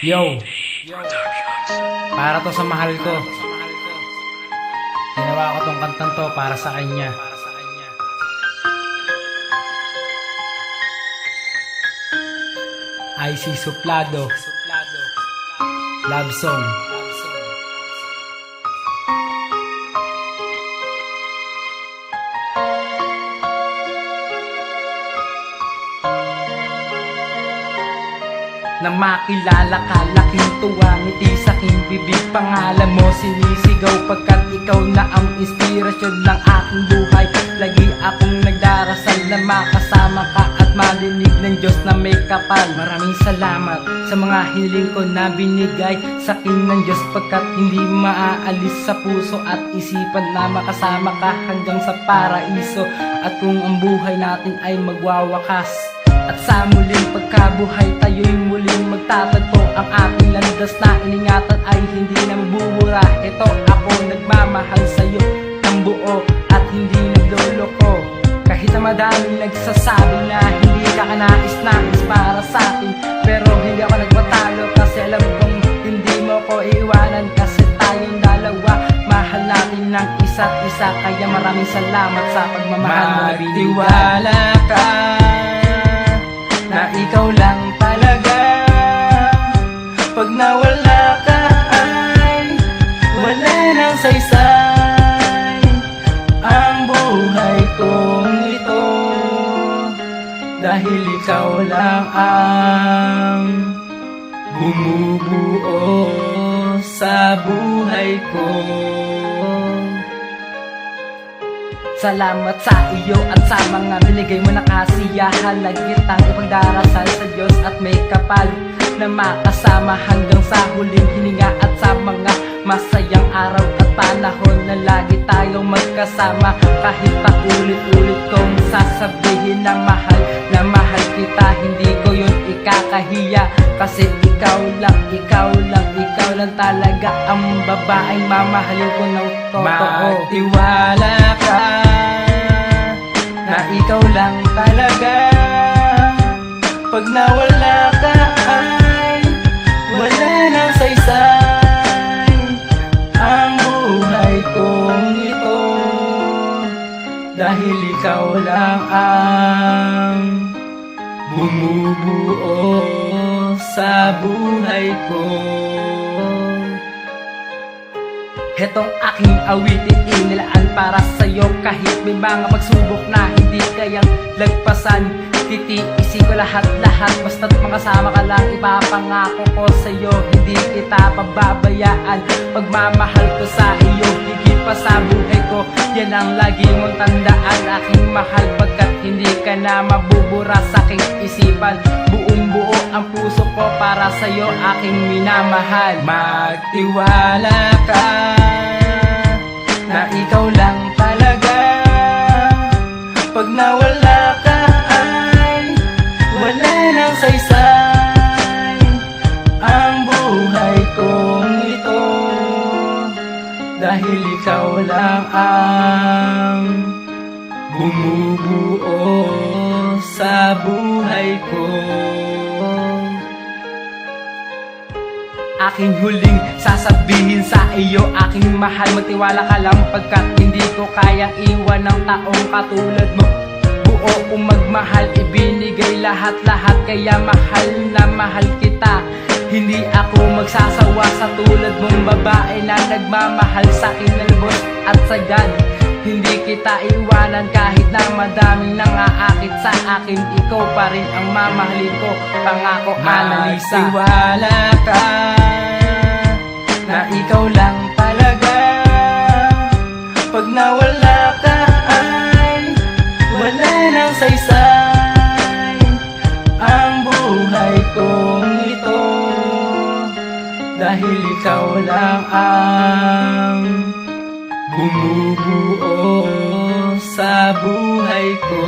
Yo! Para to sa mahal ko. Ginawa ko tong kantang to para sa kanya. IC Suplado. Love song. Nang makilala ka, laking tuwa Ngiti sa aking bibig. Pangalan mo sinisigaw Pagkat ikaw na ang inspirasyon ng aking buhay. Lagi akong nagdarasal na makasama ka At malinig ng Diyos na may kapal. Maraming salamat sa mga hiling ko na binigay Sa akin ng Diyos Pagkat hindi maaalis sa puso At isipan na makasama ka hanggang sa paraiso. At kung ang buhay natin ay magwawakas at sa muling pagkabuhay tayo'y muling magtatagpo Ang ating landas na iningatan ay hindi na mabubura Ito ako nagmamahal sa'yo ng buo at hindi nagloloko. Kahit na madaming nagsasabi na hindi ka kanais-nais para sa akin Pero hindi ako nagpatalo kasi alam kong hindi mo ko iiwanan Kasi tayong dalawa. Mahal natin ng isa't isa Kaya maraming salamat sa pagmamahal mo. Magtiwala ka na ikaw lang talaga. Pag nawala ka ay wala nang saysay. Ang buhay kong ito Dahil ikaw lang ang bumubuo sa buhay ko Salamat sa iyo at sa mga binigay mo na kasiyahan. Lagit ang ipagdarasal sa Diyos at may kapal Na makasama hanggang sa huling hininga. At sa mga masayang araw at panahon Na lagi tayong magkasama Kahit pa ulit-ulit kong sasabihin na mahal Na mahal kita, hindi ko yun ikakahiya. Kasi ikaw lang, ikaw lang, ikaw lang talaga Ang babaeng mamahalin ko ng totoo. Magtiwala ka ikaw lang talaga. Pag nawala ka ay wala nang saysay Ang buhay kong ito. Dahil ikaw lang ang bumubuo sa buhay ko Hetong aking awitin inilaan para sa'yo. Kahit may mga pagsubok na hindi kayang lagpasan Titiisin ko lahat-lahat. Basta't makasama ka lang Ipapangako ko sa'yo. Hindi kita pababayaan. Pagmamahal ko sa iyo Higit pa sa buhay ko. Yan ang lagi mong tandaan Aking mahal. Pagkat na mabubura sa aking isipan. Buong buo ang puso ko para sa'yo Aking minamahal. Magtiwala ka na ikaw lang talaga. Pag nawala ka ay wala nang saysay. Ang buhay kong ito Dahil ikaw lang ang bumubuo Aking huling sasabihin sa iyo Aking mahal. Magtiwala ka lang Pagkat hindi ko kayang iwan ng taong katulad mo. Buo kong magmahal Ibinigay lahat-lahat Kaya mahal na mahal kita. Hindi ako magsasawa sa tulad mong babae Na nagmamahal sa akin na lubos at sagad. Hindi kita iwanan kahit na madaming nangaakit sa akin. Ikaw pa rin ang mamahalin ko Pangako Annalisa Magtiwala ka na ikaw lang talaga. Pag nawala ka ay wala nang saysay. Ang buhay kong ito Dahil ikaw lang ang bumubuo sa buhay ko